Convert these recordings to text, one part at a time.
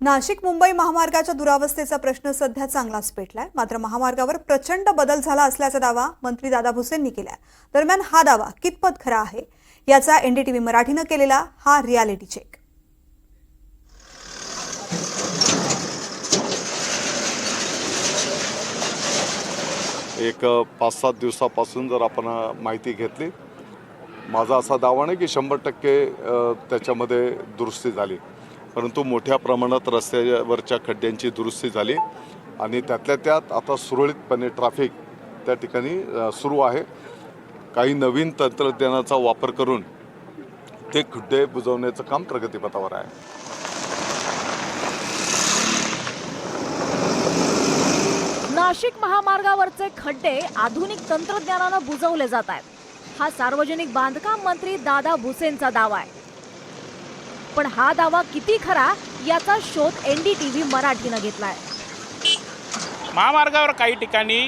नाशिक मुंबई महामार्गाच्या दुरावस्थेचा प्रश्न सध्या चांगलाच पेटलाय. मात्र महामार्गावर प्रचंड बदल झाला असल्याचा दावा मंत्री दादा भुसेंनी केलाय. दरम्यान हा दावा कितपत खरा आहे याचा एनडीटीव्ही मराठीनं केलेला हा रियालिटी चेक एक पाच सात दिवसापासून जर आपण माहिती घेतली माझा असा दावा नाही की शंभर टक्के त्याच्यामध्ये दुरुस्ती झाली. परंतु मोठ्या प्रमाणात रस्त्यावरच्या खड्ड्यांची दुरुस्ती झाली आणि त्यातल्या त्यात आता सुरळीतपणे ट्रॅफिक त्या ठिकाणी सुरू आहे. काही नवीन तंत्रज्ञानाचा वापर करून ते खड्डे बुजवण्याचं काम प्रगतीपथावर आहे. नाशिक महामार्गावरचे खड्डे आधुनिक तंत्रज्ञानानं बुजवले जात आहेत. हा सार्वजनिक बांधकाम मंत्री दादा भुसेंचा दावा आहे. पण हा दावा किती खरा याचा शोध एनडीटीव्ही मराठीनं घेतलाय. महामार्गावर काही ठिकाणी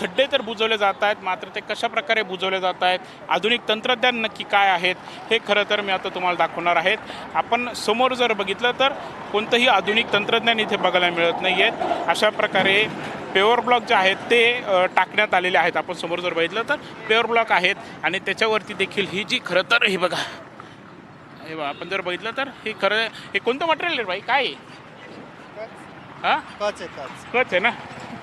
खड्डे तर बुजवले जात आहेत मात्र ते कशा प्रकारे बुजवले जात आहेत आधुनिक तंत्रज्ञान नक्की काय आहेत हे खरं तर मी आता तुम्हाला दाखवणार आहेत. आपण समोर जर बघितलं तर कोणतंही आधुनिक तंत्रज्ञान इथे बघायला मिळत नाही आहेत अशा प्रकारे पेवर ब्लॉक जे आहेत ते टाकण्यात आलेले आहेत. आपण समोर जर बघितलं तर पेवर ब्लॉक आहेत आणि त्याच्यावरती देखील ही जी खरं तर हे बघा. हे बघा आपण जर बघितलं तर हे खरं हे कोणतं मटेरियल आहे बाई काय आहे? हां? कच आहे कच. कच आहे ना?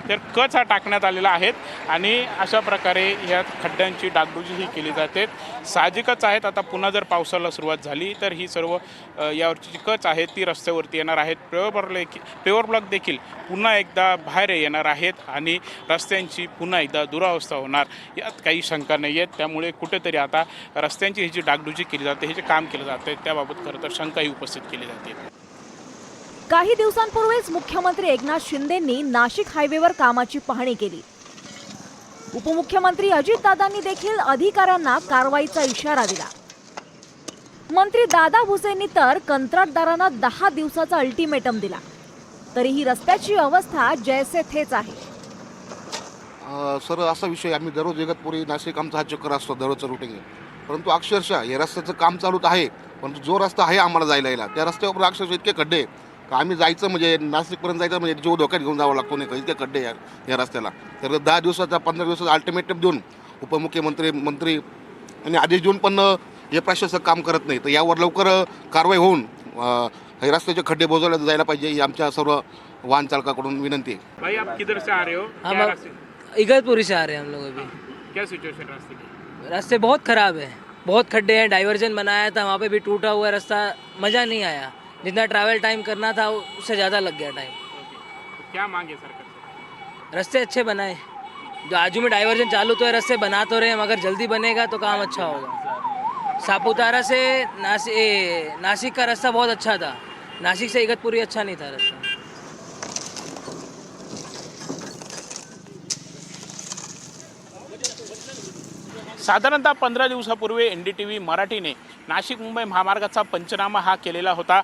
तर कच हा टाकण्यात आलेला आहेत आणि अशा प्रकारे या खड्ड्यांची डागडुजी ही केली जाते. साहजिकच आहेत. आता पुन्हा जर पावसाला सुरुवात झाली तर ही सर्व यावरची जी कच आहे ती रस्त्यावरती येणार आहेत. पेवर ब्लॉक पेवर ब्लॉक देखील पुन्हा एकदा बाहेर येणार आहेत आणि रस्त्यांची पुन्हा एकदा दुरावस्था होणार यात काही शंका नाही आहेत. त्यामुळे कुठेतरी आता रस्त्यांची ही जी डागडुजी केली जाते हे जे काम केलं जाते त्याबाबत खरं तर शंकाही उपस्थित केली जाते. काही दिवसांपूर्वीच मुख्यमंत्री एकनाथ शिंदेंनी नाशिक हायवेवर कामाची पाहणी केली. उपमुख्यमंत्री अजितदादांनी देखील अधिकाऱ्यांना कारवाईचा इशारा दिला. मंत्री दादा भुसेंनी तर कंत्राटदारांना दहा दिवसाचा अल्टिमेटम दिला. तरीही रस्त्याची अवस्था जैसे थेच आहे. सर असा विषय आम्ही दररोज इगतपुरी नाशिक आमचा हा चक्कर असतो दररोजचं रुटीन परंतु अक्षरशः हे रस्त्याचं काम चालूच आहे. परंतु जो रस्ता आहे आम्हाला जायला यायला त्या रस्त्यावर अक्षरशः इतके खड्डे. आम्ही जायचं म्हणजे नाशिकपर्यंत जायचं म्हणजे जीव धोक्यात घेऊन जावं लागतो नाही का इतके खड्डे या या रस्त्याला. तर दहा दिवसाचा पंधरा दिवसाचा अल्टिमेटम देऊन उपमुख्यमंत्री मंत्री आणि आदेश देऊन पण हे प्रशासक काम करत नाही. तर यावर लवकर कारवाई होऊन हे रस्त्याचे खड्डे बुजवले जायला पाहिजे ही आमच्या सर्व वाहन चालकाकडून विनंती आहे. भाई आप किधर से आ रहे हो? हम क्या रास्ते- इगतपुरी से आ रहे हैं हम लोग अभी। क्या सिचुएशन रास्ते की? रास्ते बहुत ख़राब है। बहुत खड्डे हैं डाइवर्जन बनाया था वहाँ पे भी टूटा हुआ है रास्ता मज़ा नहीं आया। जितना ट्रैवल टाइम करना था उससे ज़्यादा लग गया टाइम तो क्या मांगे सरकार से? रास्ते अच्छे बनाए. जो आजू में डाइवर्जन चालू तो है रास्ते बना तो रहे हैं मगर जल्दी बनेगा तो काम अच्छा होगा. सापुतारा से नासिक नासिक का रास्ता बहुत अच्छा था. नासिक से इगतपुरी अच्छा नहीं था रास्ता. साधारणतः पंधरा दिवसापूर्वी एन डी टी व्ही मराठीने नाशिक मुंबई महामार्गाचा पंचनामा हा केलेला होता.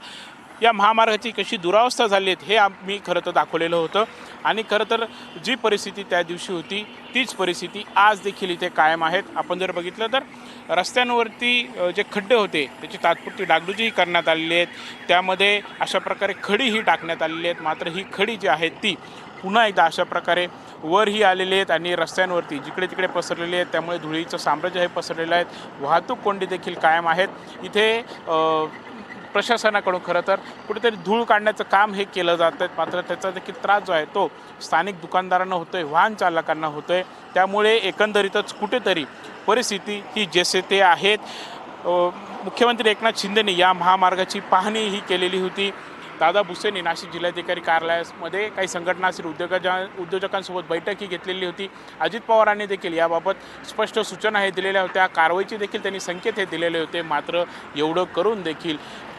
या महामार्गाची कशी दुरावस्था झाली आहेत हे आम्ही खरं तर दाखवलेलं होतं. आणि खरं तर जी परिस्थिती त्या दिवशी होती तीच परिस्थिती आज देखील इथे कायम आहेत. आपण जर बघितलं तर रस्त्यांवरती जे खड्डे होते त्याची तात्पुरती डागडुजीही करण्यात आलेली आहेत. त्यामध्ये अशा प्रकारे खडीही टाकण्यात आलेली आहेत. मात्र ही खडी जी आहे ती पुन्हा एकदा अशा प्रकारे वरही आलेले आहेत आणि रस्त्यांवरती जिकडे तिकडे पसरलेले आहेत त्यामुळे धुळीचं साम्राज्य हे पसरलेलं आहे. वाहतूक कोंडी देखील कायम आहेत. इथे प्रशासनाकडून खरं तर कुठेतरी धूळ काढण्याचं काम हे केलं जातं आहे मात्र त्याचा देखील त्रास जो आहे तो स्थानिक दुकानदारांना होतो आहे वाहन चालकांना होतो आहे त्यामुळे एकंदरीतच कुठेतरी परिस्थिती ही जसे ते आहेत. मुख्यमंत्री एकनाथ शिंदेने या महामार्गाची पाहणी ही केलेली होती. दादा भुसेनी नाशिक जिल्हाधिकारी कार्यालयामध्ये काही संघटना असेल उद्योगाच्या उद्योजकांसोबत बैठकही घेतलेली होती. अजित पवारांनी देखील याबाबत स्पष्ट सूचना हे दिलेल्या होत्या. कारवाईचे देखील त्यांनी संकेत हे दिलेले होते. मात्र एवढं करून देखील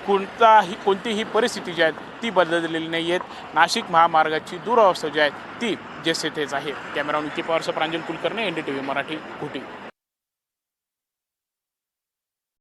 कोणताही कोणतीही परिस्थिती जी आहे ती बदललेली नाही आहेत. नाशिक महामार्गाची दुरावस्था जी आहे ती जेसेथेच आहे. Camera Nikki पवारसह Pranjal Kulkarni N D T V Marathi घुटी